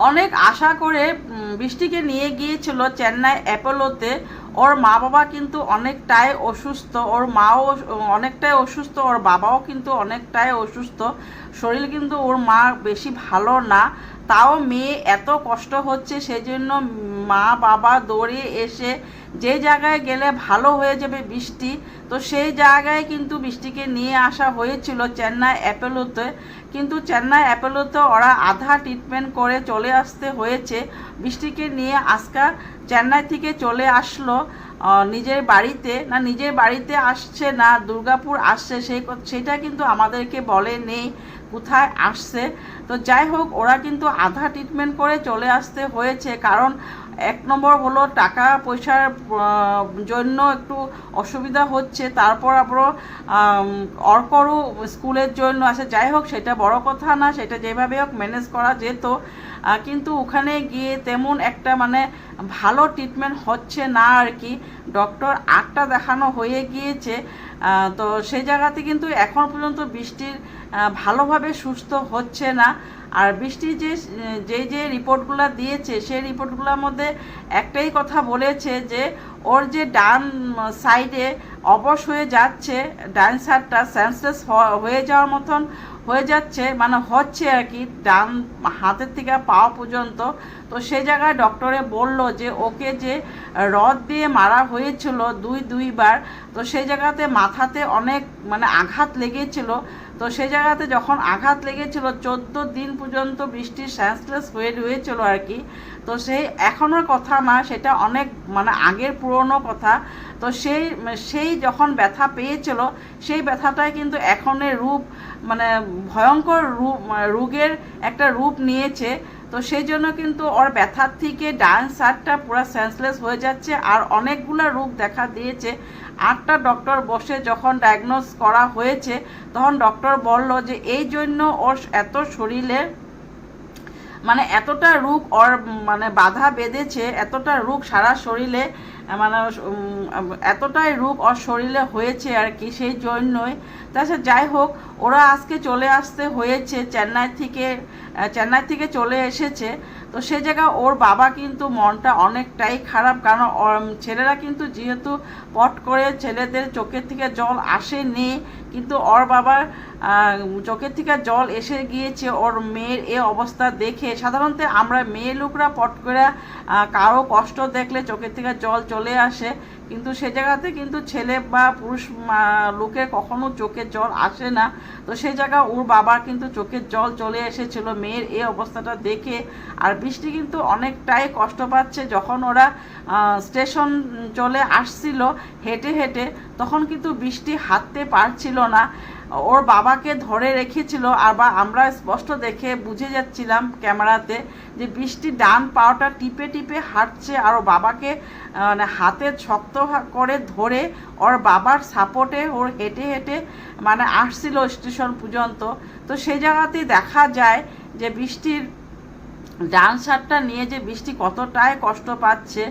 অনেক আশা করে বৃষ্টিকে নিয়ে গিয়েছিল চেন্নাই অ্যাপোলোতে। ওর মা বাবা কিন্তু অনেকটাই অসুস্থ। ওর মাও অনেকটাই অসুস্থ। ওর বাবাও কিন্তু অনেকটাই অসুস্থ। শরীর কিন্তু ওর মা বেশি ভালো না। তাও মেয়ে এত কষ্ট হচ্ছে, সেজন্য মা বাবা দৌড়ে এসে যে জায়গায় গেলে ভালো হয়ে যাবে বৃষ্টি, তো সেই জায়গায় কিন্তু বৃষ্টিকে নিয়ে আসা হয়েছিল চেন্নাই অ্যাপোলোতে। কিন্তু চেন্নাই অ্যাপোলোতে ওরা আধা ট্রিটমেন্ট করে চলে আসতে হয়েছে। বৃষ্টিকে নিয়ে আজকা চেন্নাই থেকে চলে আসলো নিজের বাড়িতে। না, নিজের বাড়িতে আসছে না, দুর্গাপুর আসছে সেই সেটা কিন্তু আমাদেরকে বলে নেই কোথায় আসছে। তো যাই হোক, ওরা কিন্তু আধা ট্রিটমেন্ট করে চলে আসতে হয়েছে। কারণ এক নম্বর হলো টাকা পয়সার জন্য একটু অসুবিধা হচ্ছে, তারপর আবারও অর্করও স্কুলের জন্য আছে যাই হোক, সেটা বড় কথা না, সেটা যেভাবে হোক ম্যানেজ করা যেত। কিন্তু ওখানে গিয়ে তেমন একটা মানে ভালো ট্রিটমেন্ট হচ্ছে না আর কি। ডক্টর আটটা দেখানো হয়ে গিয়েছে। তো সেই জায়গাতে কিন্তু এখন পর্যন্ত বৃষ্টির ভালোভাবে সুস্থ হচ্ছে না। আর বৃষ্টি যে যে যে রিপোর্টগুলো দিয়েছে, সেই রিপোর্টগুলোর মধ্যে একটাই কথা বলেছে যে, ওর যে ডান সাইডে অবশ হয়ে যাচ্ছে, ডান সাইডটা সেন্সলেস হয়ে যাওয়ার মতন হয়ে যাচ্ছে মানে হচ্ছে আর কি, ডান হাতের থেকে পাওয়া পর্যন্ত। তো সেই জায়গায় ডক্টরে বলল যে, ওকে যে রদ দিয়ে মারা হয়েছিল দুই, দুইবার, তো সেই জায়গাতে মাথাতে অনেক মানে আঘাত লেগেছিল। তো সেই জায়গাতে যখন আঘাত লেগেছিল, চোদ্দ দিন পর্যন্ত বৃষ্টি স্যান্সলেস হয়ে রয়েছিল আর কি। তো সেই এখনও কথা না, সেটা অনেক মানে আগের পুরনো কথা। তো সেই সেই যখন ব্যথা পেয়েছিল, সেই ব্যথাটাই কিন্তু এখনের রূপ মানে ভয়ঙ্কর রূপ, রোগের একটা রূপ নিয়েছে। তো সেই জন্য কিন্তু ওর ব্যথার থেকে ডান সারটা পুরো সেন্সলেস হয়ে যাচ্ছে আর অনেকগুলো রোগ দেখা দিয়েছে। আটটা ডক্টর বসে যখন ডায়াগনোস করা হয়েছে, তখন ডক্টর বলল যে এই জন্য ওর এত শরীরে মানে এতটা রোগ ওর মানে বাধা বেঁধেছে, এতটা রোগ সারা শরীরে মানে এতটাই রূপ ওর শরীরে হয়েছে আর কি সেই জন্যই। তাছাড়া যাই হোক, ওরা আজকে চলে আসতে হয়েছে, চেন্নাই থেকে চেন্নাই থেকে চলে এসেছে। তো সে জায়গায় ওর বাবা কিন্তু মনটা অনেকটাই খারাপ কারণ ছেলেরা কিন্তু যেহেতু পট করে ছেলেদের চোখের থেকে জল আসেনি, কিন্তু ওর বাবার চোখের থেকে জল এসে গিয়েছে ওর মেয়ের এ অবস্থা দেখে। সাধারণত আমরা মেয়ে লোকরা পট করে কারও কষ্ট দেখলে চোখের থেকে জল চলে আসে। কিন্তু সে জায়গাতে কিন্তু ছেলে বা পুরুষ লোকের কখনো চোখের জল আসে না। তো সেই জায়গা ওর বাবার কিন্তু চোখের জল চলে এসেছিল। মেয়ের এই অবস্থাটা দেখে আর বৃষ্টি কিন্তু অনেকটাই কষ্ট পাচ্ছে। যখন ওরা স্টেশন চলে আসছিল হেঁটে হেঁটে, তখন কিন্তু বৃষ্টি হাঁটতে পারছিল না। ওর বাবাকে ধরে রেখেছিল। আর বা আমরা স্পষ্ট দেখে বুঝে যাচ্ছিলাম ক্যামেরাতে যে বৃষ্টি ডান পাওটা টিপে টিপে হাঁটছে। আর বাবাকে মানে হাতে শক্ত করে ধরে ওর বাবার সাপোর্টে ওর হেঁটে হেঁটে মানে আসছিল স্টেশন পর্যন্ত। তো সেই জায়গাতেই দেখা যায় যে বৃষ্টির ডান নিয়ে যে বৃষ্টি কতটাই কষ্ট পাচ্ছে,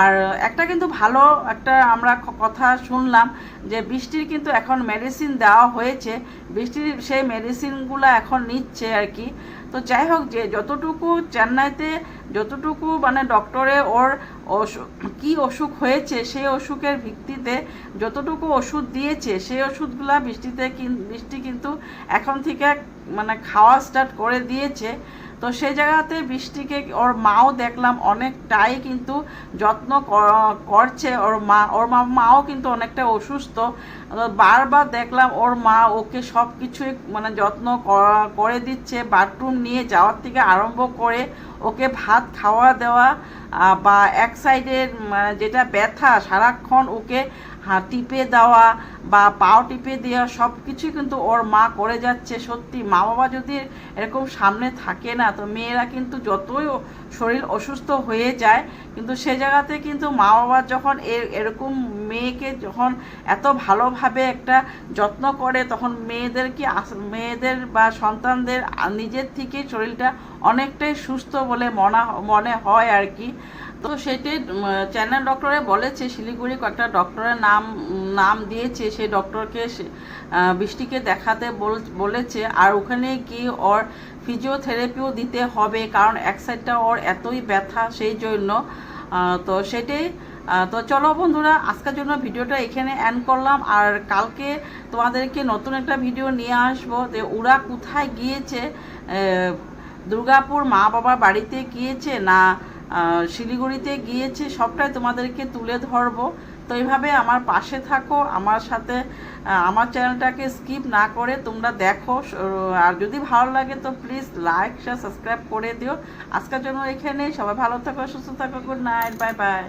আর একটা কিন্তু ভালো একটা আমরা কথা শুনলাম যে বৃষ্টির কিন্তু এখন মেডিসিন দেওয়া হয়েছে, বৃষ্টির সেই মেডিসিনগুলো এখন নিচ্ছে আর কি। তো যাই হোক, যে যতটুকু চেন্নাইতে যতটুকু মানে ডক্টরে ওর কি অসুখ হয়েছে, সেই অসুখের ভিত্তিতে যতটুকু ওষুধ দিয়েছে, সেই ওষুধগুলা বৃষ্টিতে বৃষ্টি কিন্তু এখন থেকে মানে খাওয়া স্টার্ট করে দিয়েছে। তো সেই জায়গাতে বৃষ্টিকে ওর মাও দেখলাম অনেকটাই কিন্তু যত্ন করছে। ওর মা ওর মা মাও কিন্তু অনেকটা অসুস্থ। বারবার দেখলাম ওর মা ওকে সব কিছুই মানে যত্ন করে দিচ্ছে। বাথরুম নিয়ে যাওয়ার থেকে আরম্ভ করে ওকে ভাত খাওয়া দেওয়া বা এক সাইডের মানে যেটা ব্যথা সারাক্ষণ ওকে টিপে দেওয়া বা পাও টিপে দেওয়া সব কিছুই কিন্তু ওর মা করে যাচ্ছে, সত্যি। মা বাবা যদি এরকম সামনে থাকে না, তো মেয়েরা কিন্তু যতই শরীর অসুস্থ হয়ে যায়, কিন্তু সে জায়গাতে কিন্তু মা বাবা যখন এরকম মেয়েকে যখন এত ভালোভাবে একটা যত্ন করে, তখন মেয়েদের কি মেয়েদের বা সন্তানদের নিজের থেকে শরীরটা অনেকটাই সুস্থ বলে মনে মনে হয় আর কি। তো সেটি চ্যানেল ডক্টরে বলেছে, শিলিগুড়ি কয়েকটা ডক্টরের নাম নাম দিয়েছে, সেই ডক্টরকে বৃষ্টিকে দেখাতে বল- বলেছে। আর ওখানে গিয়ে ওর ফিজিওথেরাপিও দিতে হবে, কারণ এক সাইডটা ওর এতই ব্যথা সেই জন্য তো সেটাই তো চলো বন্ধুরা, আজকের জন্য ভিডিওটা এখানে এন্ড করলাম। আর কালকে তোমাদেরকে নতুন একটা ভিডিও নিয়ে আসব, যে ওরা কোথায় গিয়েছে দুর্গাপুর মা বাবার বাড়িতে গিয়েছে না শিলিগুড়িতে গিয়েছি, সবটাই তোমাদেরকে তুলে ধরবো। তো এইভাবে আমার পাশে থাকো, আমার সাথে আমার চ্যানেলটাকে স্কিপ না করে তোমরা দেখো। আর যদি ভালো লাগে তো প্লিজ লাইক শেয়ার সাবস্ক্রাইব করে দিও। আজকের জন্য এখানে সবাই ভালো থাকো, সুস্থ থাকো গুড নাইট বাই বাই